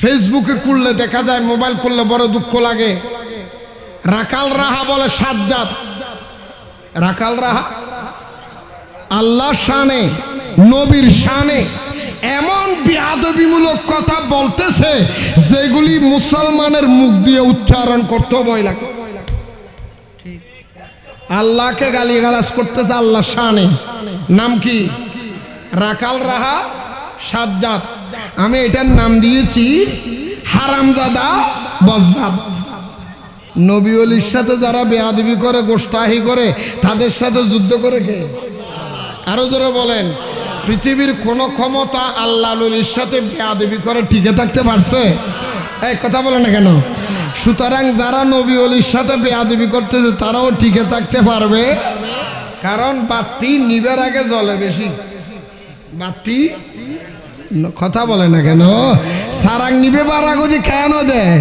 ফেসবুকে খুললে দেখা যায়, মোবাইল খুললে বড় দুঃখ লাগে। রাকাল রাহা বলে সাজ্জাদ। রাকাল রাহা? আল্লাহ শানে, নবীর শানে এমন বিয়াদবিমূলক কথা বলতেছে, যেগুলি মুসলমানের মুখ দিয়ে উচ্চারণ করতে ভয় লাগে। আল্লাহকে গালি গালাজ করতেছে আল্লাহ শানে। নাম কি? রাকাল রাহা? সাজ্জাদ, আমি এটার নাম দিয়েছি হারামজাদা বজ্জাদ। নবী অলির সাথে যারা বেয়াদবি করে, গোস্তাহি করে, তাদের সাথে যুদ্ধ করে কে? আরও জোরে বলেন, পৃথিবীর কোন ক্ষমতা আল্লাহ সাথে বেয়াদবি করে টিকে থাকতে পারছে? এক কথা বলে না কেন? সুতরাং যারা নবী অলির সাথে বেয়াদবি করতেছে, তারাও টিকে থাকতে পারবে। কারণ বাতি নিবের আগে জলে বেশি। বাতি কথা বলে না কেন? সারাং নিবে বারা গদি কেন দেয়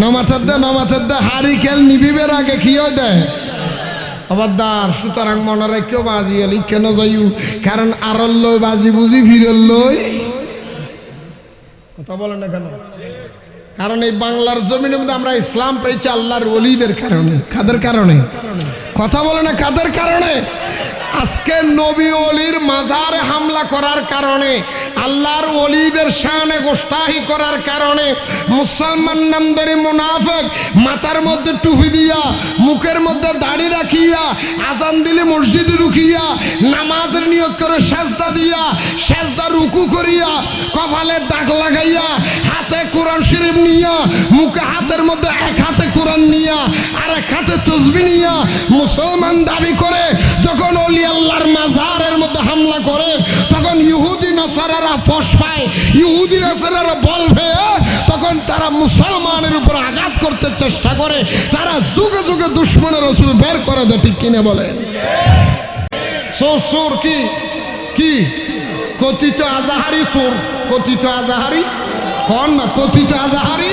নমাথের দে নমাথের দে হারি খেল নিবিবের আগে কিও দেয় খবরদার সুতরাং মনে রেখেও বাজি এলি? কেন যাইউ কারণ আরল লই বাজি বুঝি ফিরল লই। কথা বলে না কেন? কারণ এই বাংলার জমিনের মধ্যে আমরা ইসলাম পেয়েছি আল্লাহর ওলিদের কারণে। কাদের কারণে? কথা বলে না কাদের কারণে? আজকে নবী অলির মাজারে হামলা করার কারণে, আল্লাহর অলিদের শানে গোস্তাহি করার কারণে মুসলমান নামদারি মুনাফেক মাথার মধ্যে টুপি দিয়া, মুখের মধ্যে দাড়ি রাখিয়া, আজান দিলে মসজিদে রুখিয়া, নামাজের নিয়োগ করে সেজদা দিয়া, সেজদা রুকু করিয়া, কপালে দাগ লাগাইয়া, হাতে কোরআন শরীফ নিয়া, মুখে হাতের মধ্যে এক হাতে কোরআন নিয়া আর এক হাতে তসবি নিয়া, মুসলমান দাবি করে ইহুদি নসারারা বল পেয়ে তখন তারা মুসলমানের উপর আঘাত করতে চেষ্টা করে। তারা যুগে যুগে দুশ্মনের রসুল বের করে দেয়, ঠিক কিনে বলে? সোর সোর কি? কি? কথিত আজাহারি সোর। কথিত আজাহারি? কন না? কথিত আজাহারি?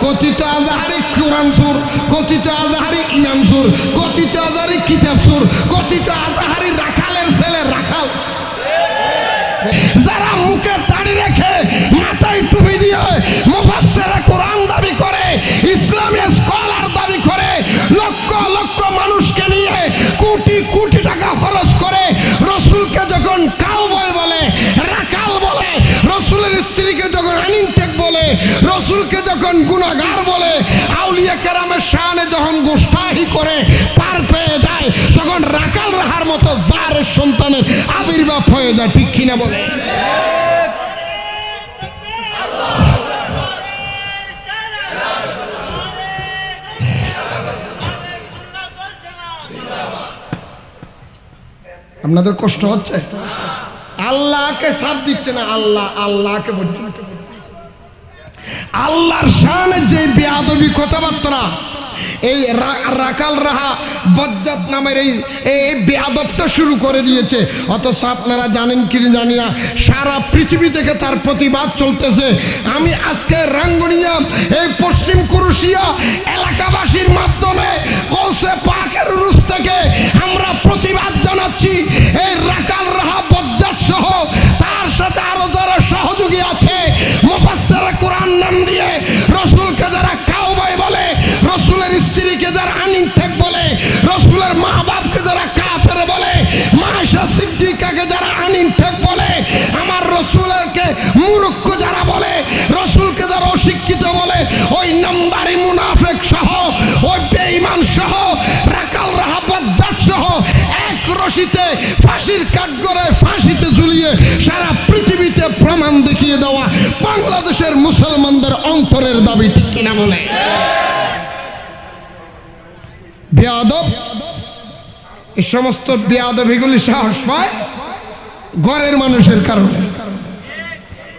কথিত আজাহারি কোরআন সুর। কথিত আজাহারি ইমাম সুর। কথিত আজাহারি কিতাব সুর। কথিত আজাহারি রাখালের ছেলে রাখাল। যারা মুখে সন্তানের আবির্ভাব হয়ে যায়, ঠিক কিনা বলে? আপনাদের কষ্ট হচ্ছে? আল্লাহকে সাথ দিচ্ছে না, আল্লাহ, আল্লাহকে আল্লাহর শানে যে বেয়াদবি কথাবার্তা এই রাকাল রাহা বজ্জাত নামের এই এই বেয়াদবটা শুরু করে দিয়েছে। অথচ আপনারা জানেন কি জানিয়া সারা পৃথিবী থেকে তার প্রতিবাদ চলতেছে। আমি আজকে রাঙ্গুনিয়া, এই পশ্চিম কুরুশিয়া এলাকাবাসীর মাধ্যমে কৌশে পাকের রুস থেকে আমরা প্রতিবাদ জানাচ্ছি। এই রাকাল রাহা বজ্জাত সহ তার সাথে আরও যারা সহযোগী আছে, মুফাসসিরে রশিতে ফাঁসির কাঠগড়ায় ফাঁসিতে ঝুলিয়ে সারা পৃথিবীতে প্রমাণ দেখিয়ে দেওয়া বাংলাদেশের মুসলমানদের অন্তরের দাবি, ঠিক কিনা বলে? বেয়াদব এই সমস্ত বেয়াদবিগুলি সাহস পায় ঘরের মানুষের কারণে।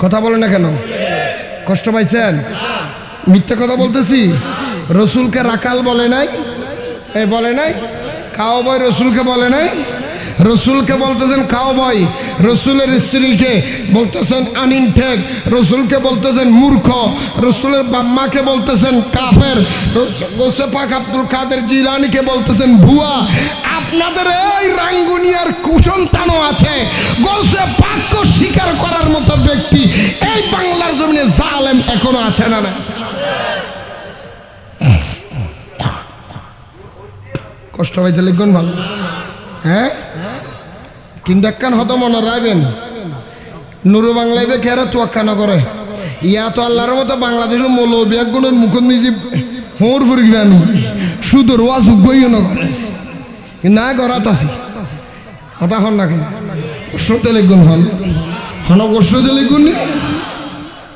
কথা বলে না কেন? কষ্ট পাইছেন? মিথ্যে কথা বলতেছি? রসুলকে রাকাল বলে নাই? এই বলে নাই? খাওয়া বই রসুলকে বলে নাই? রসুলকে বলতেছেন, খাও ভাই। রসুলের স্ত্রীকে বলতেছেন আনিনঠেক রসুলকে বলতেছেন, মূর্খ। রসুলের বাম্মাকে বলতেছেন, কাফের। রস- গোসে পাক আব্দুল কাদের জিলানিকে বলতেছেন, ভুয়া, আপনাদের এই রাঙ্গুনিয়ার কুসন্তানও আছে। গোসে পাক্য স্বীকার করার মতো ব্যক্তি এই বাংলার জমিনে জালেম এখনও আছে না না কষ্ট পাইতে লিখবেন ভালো। হ্যাঁ? কিন্ডাক্কান হতো মনে রাখবেন নুরু বাংলায় বেখেরা তোয়াক্কা না করে। ইয়া তো আল্লাহর মতো বাংলাদেশের মৌলবী একগুণের মুখত নিজে হোর ফুরি গান সুদর ওয়াজ গইও না করে। না গরাত আছে হতা হন না কেন কষ্টতে লিখুন হল। হন কষ্টতে লিখুন নি।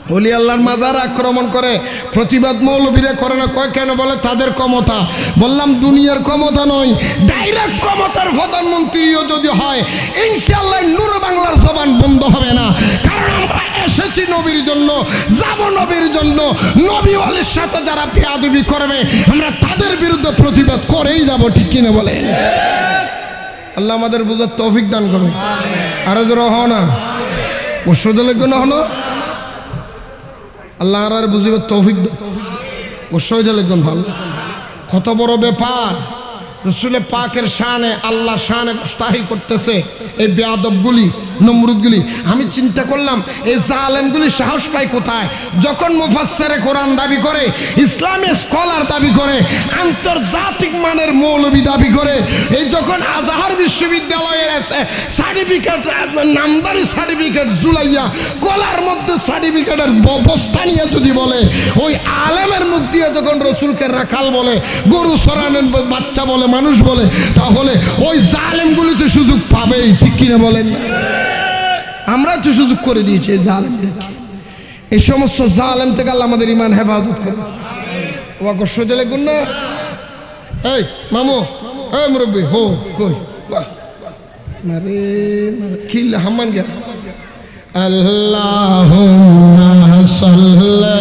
অলি আল্লাহর মাজার আক্রমণ করে, প্রতিবাদ মৌলবীরা করে না, কয় কেন বলে? তাদের ক্ষমতা। বললাম, দুনিয়ার ক্ষমতা নয় ডাইরেক্ট ক্ষমতার প্রধানমন্ত্রীও যদি হয় ইনশাল্লাহ নূর বাংলার জবান বন্ধ হবে না। কারণ আমরা এসেছি নবীর জন্য, যাব নবীর জন্য। নবী অলির সাথে যারা পেয়াদবি করবে, আমরা তাদের বিরুদ্ধে প্রতিবাদ করেই যাব, ঠিক কিনে বলে আল্লাহ আমাদের বোঝার তৌফিক দান করবে আরও জোর হ না। মুর্শদুল গুণ হনো আল্লাহ আর বুঝিবার তৌফিক অবশ্যই একদম ভালো। কত বড় ব্যাপার। রসুলে পাকের শানে আল্লাহ শানে স্থায়ী করতেছে। এই বেয়াদবগুলি নমরুদগুলি, আমি চিন্তা করলাম, এই জালেমগুলি সাহস পায় কোথায়? যখন মুফাসসারে কোরআন দাবি করে, ইসলামী স্কলার দাবি করে, আন্তর্জাতিক মানের মৌলবি দাবি করে, এই যখন আজাহার বিশ্ববিদ্যালয়ের সার্টিফিকেট নামদারি সার্টিফিকেট জুলাইয়া গলার মধ্যে সার্টিফিকেটের বস্তা নিয়ে যদি বলে, ওই আলেমের মুখ দিয়ে যখন রসুলকে রাখাল বলে, গরু সরানের বাচ্চা বলে, মানুষ বলে, তাহলে ওই জালেমগুলি তো সুযোগ পাবেই, ঠিক কিনা বলেন না? আমরা তো সুযোগ করে দিয়েছি এই জালেমদেরকে। এই সমস্ত জালেম থেকে আল্লাহ আমাদের ইমান হেফাজত করে ও আকর্ষ দিলে গুণ না এই, মামু। এই মুরব্বী, হো, কই? মারে মারে। কি হাম্মান গেল। আল্লাহ সাল্লি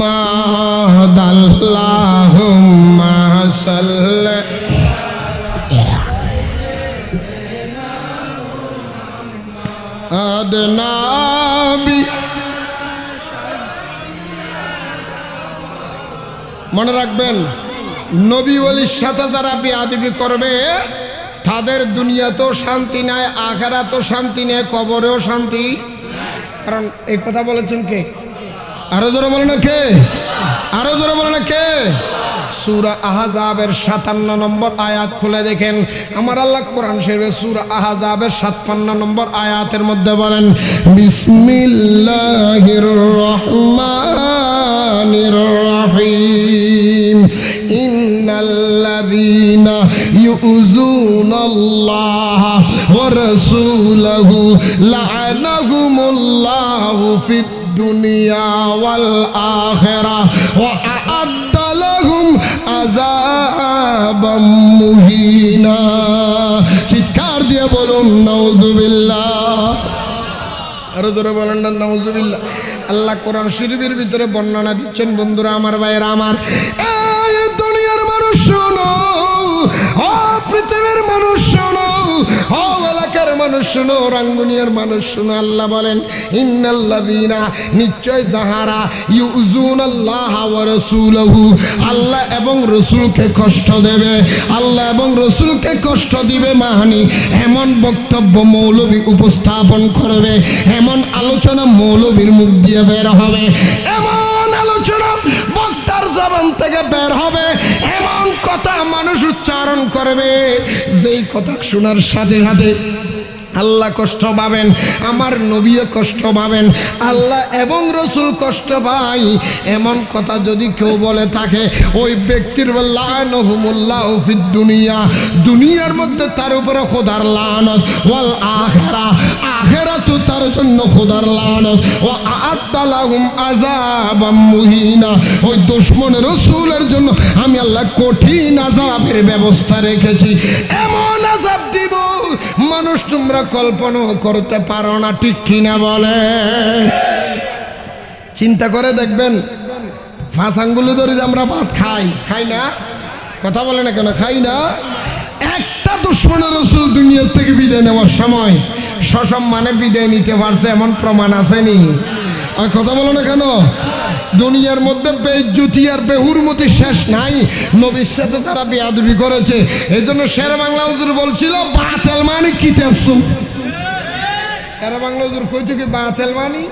মাদ আল্লাহুম্মা সাল্লি আদনাবি মনে রাখবেন, নবী বলির সাথে যারা বিয়াদিবি করবে, তাদের দুনিয়াতেও শান্তি নাই, আখেরাতেও শান্তি নেই, কবরেও শান্তি। কারণ এই কথা বলেছেন কে? আরও জোরে বলে না কে? আরও জোরে বলে না কে? সুরা আহাজাবের সাতান্ন নম্বর আয়াত খুলে দেখেন। আমার আল্লাহ কোরআন শরীফে সুরা আহাজাবের সাতান্ন নম্বর আয়াতের মধ্যে বলেন, বিসমিল্লাহির রহমানির রহিম। ইন্নাল্লাযীনা ইউযুনাল্লাহ ওয়া রাসূলাহু লা'নাহুমুল্লাহু ফিদ চিৎকার দিয়ে বলুন, নাউজুবিল্লাহ। আরও ধরে বলেন না, নাউজুবিল্লাহ। আল্লাহ কোরআন শরীফের ভিতরে বর্ণনা দিচ্ছেন, বন্ধুরা, আমার ভাইয়েরা, আমার। দুনিয়ার মানুষ শোনো পৃথিবীর মানুষ শোনো। ও এলাকার মানুষ শোনো, রাঙ্গুনিয়ার মানুষ শোনো, আল্লাহ বলেন, ইন্নাল্লাযীনা, নিশ্চয় যাহারা ইউজুন আল্লাহ রাসূলহু, আল্লাহ এবং রসুলকে কষ্ট দেবে, আল্লাহ এবং রসুলকে কষ্ট দিবে মাহানি, এমন বক্তব্য মৌলবী উপস্থাপন করবে, এমন আলোচনা মৌলবীর মুখ দিয়ে বের হবে, এমন জবান থেকে বের হবে। এমন কথা মানুষ উচ্চারণ করবে। যেই কথা শোনার সাথে সাথে আল্লাহ কষ্ট পাবেন, আমার নবীও কষ্ট পাবেন, আল্লাহ এবং রসুল কষ্ট পাই এমন কথা যদি কেউ বলে থাকে, ওই ব্যক্তির দুনিয়া, দুনিয়ার মধ্যে তার উপরে খোদার লানত, ওয়াল আখেরা তো তার জন্য খোদার লানত ও আত্মালাহুম আযাবাম মুহিনা। ওই দুশমন রসুলের জন্য আমি আল্লাহ কঠিন আজাবের ব্যবস্থা রেখেছি। এমন দিব মানুষ তোমরা কল্পনাও করতে পারো না, ঠিক কিনা বলে। চিন্তা করে দেখবেন, ফাঁস আঙ্গুলো ধরে আমরা ভাত খাই খাই না? কথা বলে না কেন? খাই না? একটা দুশ্মনের রসুল, দুনিয়ার থেকে বিদায় নেওয়ার সময় সসম্মানে বিদায় নিতে পারছে, এমন প্রমাণ আসেনি। আর কথা বলো না কেন? দুনিয়ার মধ্যে বেজ্জুতি আর বেহুরমতি শেষ নাই। নবীর সাথে তারা বেয়াদবি করেছে। এই জন্য শের বাংলা হুজুর বলছিল, বাতেল মানে কিতাব শের বাংলা হুজুর কই থেকে, বাতেল মানি?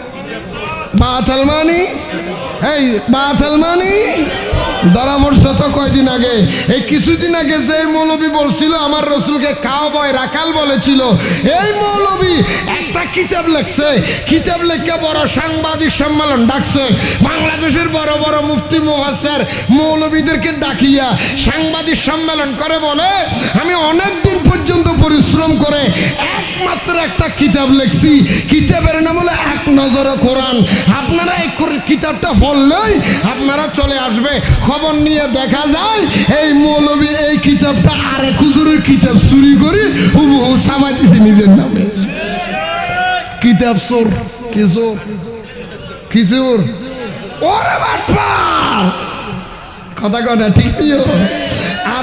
বাতেল মানি? এই, বাতেল মানি? পড়ছে তো কয়দিন আগে। এই কিছুদিন আগে যে মৌলবী বলছিল, আমার রসুলকে কাও বয় রাখাল বলেছিল, এই মৌলবী একটা কিতাব লেখছে, কিতাব লেখে বড় সাংবাদিক সম্মেলন ডাকছে। বাংলাদেশের বড় বড় মুফতি মুহাসের মৌলবীদেরকে ডাকিয়া সাংবাদিক সম্মেলন করে বলে, আমি অনেক দিন পর্যন্ত পরিশ্রম করে একমাত্র একটা কিতাব লেখছি। কিতাবের নাম হলো এক নজরে কোরআন। আপনারা এই কিতাবটা পড়লেই আপনারা চলে আসবে। খবর নিয়ে দেখা যায়, এই মৌলবী এই কিতাবটা আরেক হুজুরের কিতাব চুরি করে হুবহু সামাই দিছে নিজের নামে। কিতাব চোর, কি চোর? কি চোর? ওরে বাটপাল কথা কথা ঠিক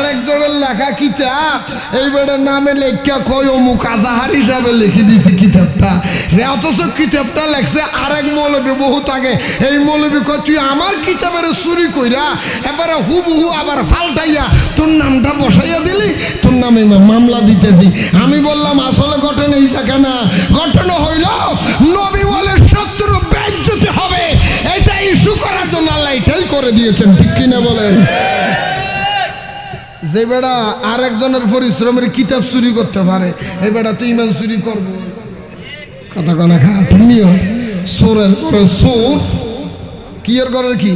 আরেকজনের লেখা কিতাব। এই বেড়ের নামে লেখা কই অমুক আজাহার হিসাবে লিখে দিছে কিতাবটা। রে, অথচ কিতাবটা লেখছে আরেক মৌলবী বহুত আগে। এই মৌলবী কয়, তুই আমার কিতাবের চুরি কইরা এবারে হুবহু আবার ফাল্টাইয়া তোর নামটা বসাইয়া দিলি? তোর নামে মামলা দিতেছি। আমি বললাম, আসলে ঘটনা এই থাকে না। ঘটনা হইল নবী বলে শত্রু বেজ্জতি হবে। এটা ইস্যু করার জন্য আল্লাহ এটাই করে দিয়েছেন। ঠিক কিনা বলেন? যে বেড়া আরেকজনের পরিশ্রমের কিতাব চুরি করতে পারে এই বেড়া তো ইমান চুরি করব। কথা কনা খা তুমিও সোরের করে সোর কিয়ের ঘরের কি?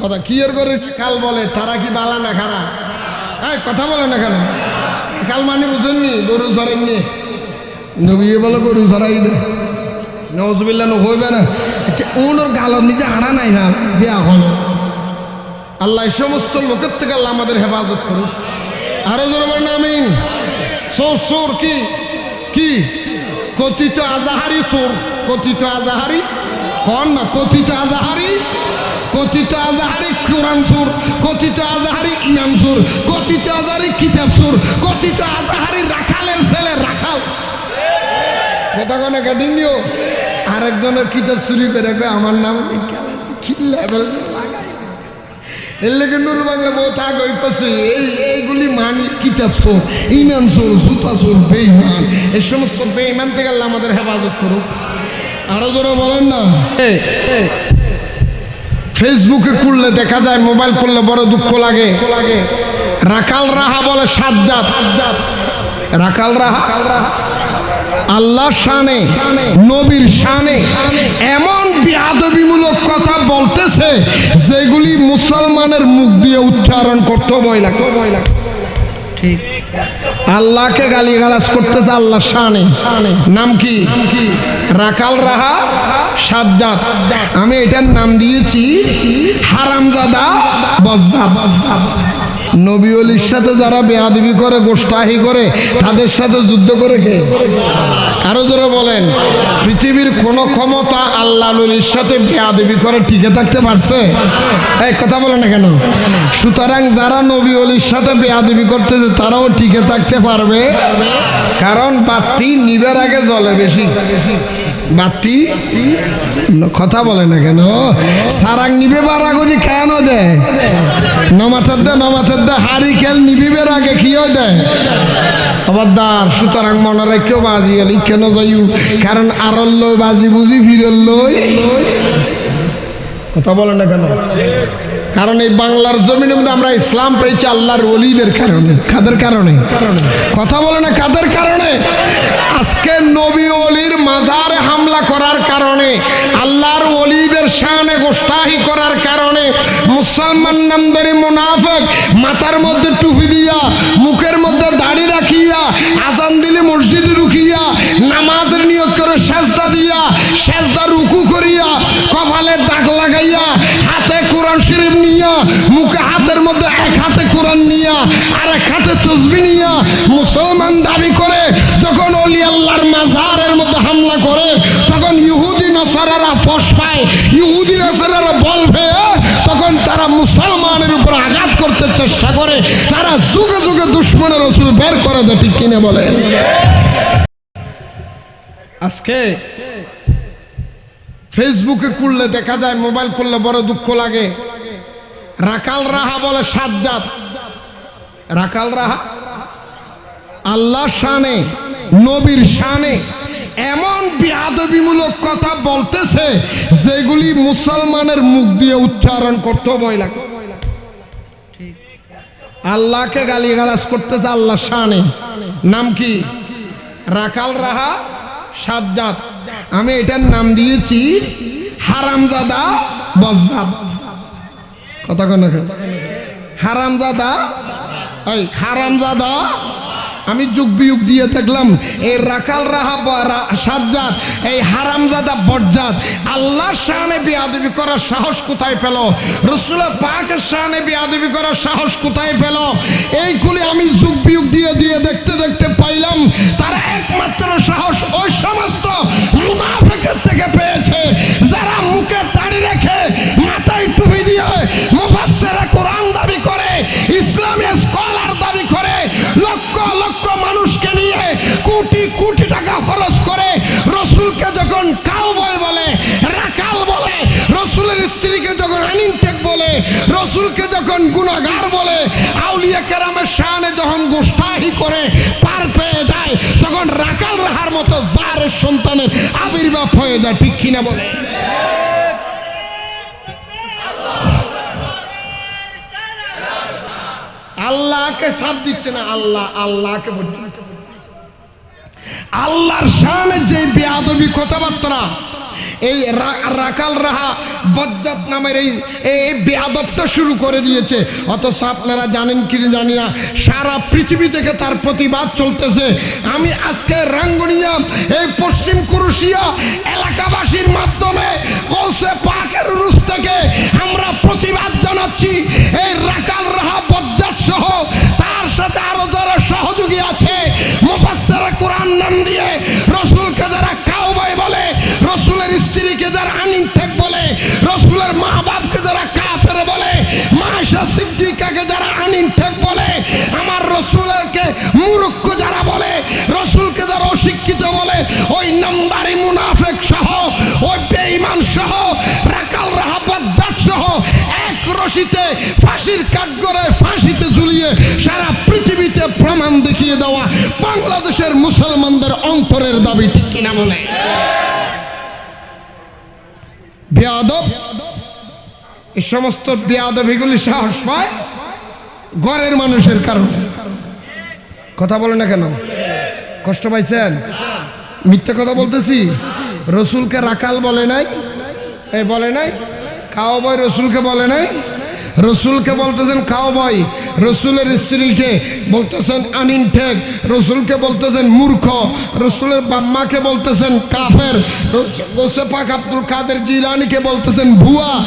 কথা কিয়ের ঘরের কাল বলে, তারা কি বালা না খারা এই, কথা বলে না কেন? কাল মানে বুঝেননি গরু চড়েননি নবী বলে গরু চড়াই দে। নজবিল্লা হইবে না। আচ্ছা ওনার গালর নিজে আড়া নাই না, বিয়া হল। আল্লাহ সমস্ত লোকের থেকে আল্লাহ আমাদের হেফাজত করুন আরও জোর বলেন, আমিন। সোর সোর কি? কি? কথিত আজাহারি সোর, কথিত আজাহারি? কন না, কথিত আজাহারি? কথিত আজাহারি কোরআন সুর, কথিত আজাহারি ইমাম সুর, কথিত আজাহারি কিতাব সুর, কথিত আজাহারি রাখালের ছেলে রাখাল। কতক্ষণে কাটিং দিও আরেকজনের কিতাব চুরি করে আমার নাম লেখা আছে। এর বাংলা বহুত আগে ওই এই, এইগুলি মানি কিতাব চোর ইমান চোর জুতা চোর বেইমান এই সমস্ত বেইমান থেকে আল্লাহ আমাদের হেফাজত করুক। আরও জোরে বলেন না। ফেসবুকে খুললে দেখা যায়, মোবাইল খুললে বড় দুঃখ লাগে। রাকাল রাহা বলে সাজ্জাদ। রাকাল রাহা? আল্লাহ শানে, নবীর শানে, এমন বিয়াদবিমূলক কথা বলতেছে যেগুলি মুসলমানের মুখ দিয়ে উচ্চারণ করতে ভয় লাগে ঠিক। আল্লাহকে গালি গালাজ করতেছে আল্লাহ শানে। নাম কি? রাকাল রাহা সাজ্জাদ। আমি এটার নাম দিয়েছি হারামজাদা বজ্জাদ। নবী অলির সাথে যারা বেয়াদবি করে গোষ্ঠাহি করে, তাদের সাথে যুদ্ধ করে কে? আরও জোরে বলেন। পৃথিবীর কোন ক্ষমতা আল্লাহ অলির সাথে বেয়াদবি করে টিকে থাকতে পারছে? এই কথা বলে না কেন? সুতরাং যারা নবী অলির সাথে বেয়াদবি করতেছে, তারাও টিকে থাকতে পারবে। কারণ বাতি নিবের আগে জ্বলে বেশি। বাতি? কথা বলে না কেন? সারাং নিবে বারা গদি কেন দেয় নমাথের দে নমাথের দে হারি খেল নিবিবের আগে কিও দেয় খবরদার, সুতরাং মনে রেখেও বাজি গেলি কেন যাইও কারণ আরল লই বাজি বুঝি ফিরল লই কথা বলে না কেন? কারণ এই বাংলার জমিনের মধ্যে আমরা ইসলাম পেয়েছি আল্লাহর ওলিদের কারণে। কাদের কারণে? কথা বলে না, কাদের কারণে? আজকে নবী অলির মাজারে হামলা করার কারণে, আল্লাহর ওলিদের শানে গোস্তাহি করার কারণে মুসলমান নামদারি মুনাফেক মাথার মধ্যে টুপি দিয়া, মুখের মধ্যে দাড়ি রাখিয়া, আজান দিলে মসজিদে রুখিয়া নামাজের নিয়োগ করে সেজদা দিয়া, সেজদা রুকু করিয়া, কপালে দাগ লাগাইয়া, হাতে কোরআন শরীফ মুখে হাতের মধ্যে এক হাতে কোরআন নিয়া আর এক হাতে তসবি নিয়া মুসলমান দাবি করে হাল্লা করে, তখন ইহুদি নাসারারা ফস পায়। ইহুদি নাসারারা বল তখন তারা মুসলমানের উপর আঘাত করতে চেষ্টা করে। তারা যুগে যুগে দুশ্মনের রসুল বের করে দেয়, ঠিক কিনে বলে আজকে ফেসবুকে খুললে দেখা যায়, মোবাইল খুললে বড় দুঃখ লাগে। রাকাল রাহা বলে সাজ্জাদ। রাকাল রাহা? আল্লাহ শানে, নবীর শানে এমন বিয়াদবিমূলক কথা বলতেছে যেগুলি মুসলমানের মুখ দিয়ে উচ্চারণ করতে ভয় লাগে আল্লাহকে গালি গালাজ করতেছে আল্লাহ শানে। নাম কি? রাকাল রাহা? সাজ্জাদ। আমি এটার নাম দিয়েছি হারামজাদা বজ্জাদ। কথা হারামজাদা আমি যুগ বিযুগ দিয়ে দেখলাম, এই রাখাল রাহা সাজ্জাদ, এই হারামজাদা বজ্জাদ, আল্লাহর শানে বিয়াদবি করার সাহস কোথায় পেল? রসুল পাকের শানে বিয়াদবি করার সাহস কোথায় পেল? এইগুলি আমি যুগ বিযুগ দিয়ে দিয়ে দেখতে দেখতে পাইলাম, তারা একমাত্র সাহস ওই সমস্ত মুনাফেকের থেকে পেয়েছে, যারা মুখে রসুলকে যখন গুণাগার বলে, আউলিয়া কেরামের শানে যখন গোষ্ঠাহি করে পার পেয়ে যায়, তখন রাকাল রাহার মতো জারের সন্তানের আবির্ভাব হয়ে যায়, ঠিক কিনা বলে? আল্লাহকে সাথ দিচ্ছে না, আল্লাহ, আল্লাহকে আল্লাহর শানে যে বেয়াদবি কথাবার্তা এই রাকাল রাহা বজ্জাত নামের এই এই শুরু করে দিয়েছে। অথচ আপনারা জানেন কি জানি না, সারা পৃথিবী থেকে তার প্রতিবাদ চলতেছে। আমি আজকে রাঙ্গুনিয়া, এই পশ্চিম কুরুশিয়া এলাকাবাসীর মাধ্যমে কৌশে পাকের রুস থেকে আমরা প্রতিবাদ জানাচ্ছি। এই রাকাল রাহা বজ্জাত সহ তার সাথে আরও যারা সহযোগী আছে, মুফাসসিরে কোরআন নাম দিয়ে রসুলের স্ত্রীকে যারা আনিনটেক বলে, রসুলের মা বাপকে যারা কাফের বলে, মায়েশা সিদ্দিকাকে যারা আনিনটেক বলে, আমার রসুলেরকে মূর্খ যারা বলে, রসুলকে যারা অশিক্ষিত বলে, ওই নাম্বারি মুনাফেক সহ, ওই বেঈমান সহ, রাকাল রাহাবাদ সহ, এক রশিতে ফাঁসির কাঠগড়ে ফাঁসিতে ঝুলিয়ে সারা পৃথিবীতে প্রমাণ দেখিয়ে দেওয়া বাংলাদেশের মুসলমানদের অন্তরের দাবি ঠিক কিনা বলে? বেয়াদব। এই সমস্ত বেয়াদবিগুলি সাহস পায় ঘরের মানুষের কারণে। কথা বলে না কেন? কষ্ট পাইছেন? মিথ্যে কথা বলতেছি? রসুলকে রাখাল বলে নাই? বলে নাই? খাওয়া বয় রসুলকে বলে নাই? রসুলকে বলতেছেন, খাও ভাই। রসুলের স্ত্রীকে বলতেছেন, আনিন ঠেক। রসুলকে বলতেছেন, মূর্খ। রসুলের বাম্মাকে বলতেছেন, কাফের। রস- গোসে পাক আব্দুল কাদের জিলানিকে বলতেছেন, ভুয়া,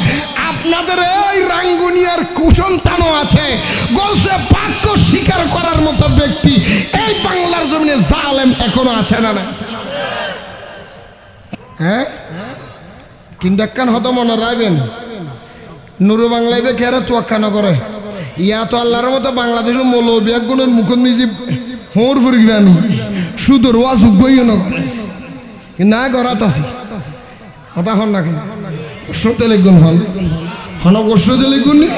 আপনাদের এই রাঙ্গুনিয়ার কুসন্তানও আছে। গোসে পাক্য স্বীকার করার মতো ব্যক্তি। এই বাংলার জমিনে জালেম এখনও আছে না না হ্যাঁ? হতো মনে রাখবেন বাংলায় বেখে আর তোয়াক্কা নগরে ইয়া তো আল্লাহর মতো বাংলাদেশের মৌলবিয়া গুণের মুখত নিজে হোর ফুরি আনি সুদর ওয়া গই নগরে না গরাত আছে। কথা হন না কেন? গোসতে লিখুন হল। হন গোসতে লিখুন নি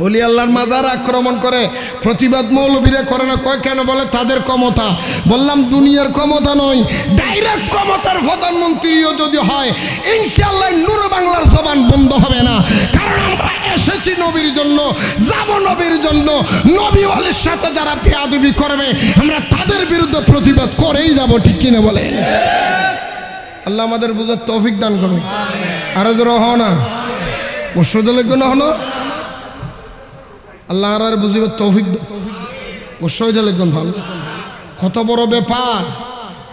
অলি আল্লাহর মাজার আক্রমণ করে, প্রতিবাদ মৌলবীরা করে না, কয় কেন বলে? তাদের ক্ষমতা। বললাম, দুনিয়ার ক্ষমতা নয় ডাইরেক্ট ক্ষমতার প্রধানমন্ত্রীও যদি হয় ইনশাল্লাহ নূর বাংলার জবান বন্ধ হবে না। কারণ আমরা এসেছি নবীর জন্য, যাব নবীর জন্য। নবী ওয়ালির সাথে যারা বেয়াদবি করবে, আমরা তাদের বিরুদ্ধে প্রতিবাদ করেই যাব, ঠিক কিনে বলে আল্লাহ আমাদের বোঝার তৌফিক দান করুন। আরও ধরো হও না। মুর্শিদুল গুণ হনো আল্লাহ আর বুঝিবার তৌফিক অবশ্যই লিখবেন ভালো। কত বড় ব্যাপার।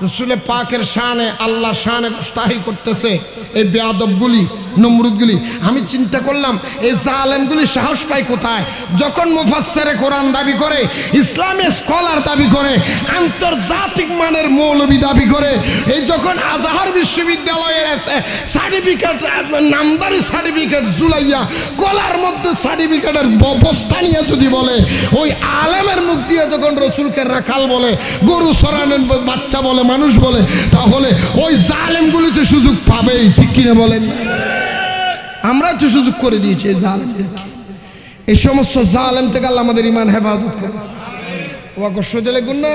রসুলে পাকের শানে আল্লাহ শানে গোস্তাহি করতেছে। এই বেয়াদবগুলি, নমরুদগুলি। আমি চিন্তা করলাম, এই জালেমগুলি সাহস পায় কোথায়? যখন মুফাসসারে কোরআন দাবি করে ইসলামের স্কলার দাবি করে, আন্তর্জাতিক মানের মৌলবি দাবি করে, এই যখন আজাহার বিশ্ববিদ্যালয়ের সার্টিফিকেট নামদারি সার্টিফিকেট জুলাইয়া কলার মধ্যে সার্টিফিকেটের বস্তা নিয়ে যদি বলে, ওই আলেমের মুখ দিয়ে যখন রসুলকে রাখাল বলে, গরু সরানের বাচ্চা বলে মানুষ বলে, তাহলে ওই জালেমগুলি তো সুযোগ পাবেই ঠিক কিনা বলেন? আমরা তো সুযোগ করে দিয়েছি এই জালেমদেরকে। এই সমস্ত জালেম থেকে আল্লাহ আমাদের ইমান হেফাজত করে ও আকর্ষ দিলে গুণ না।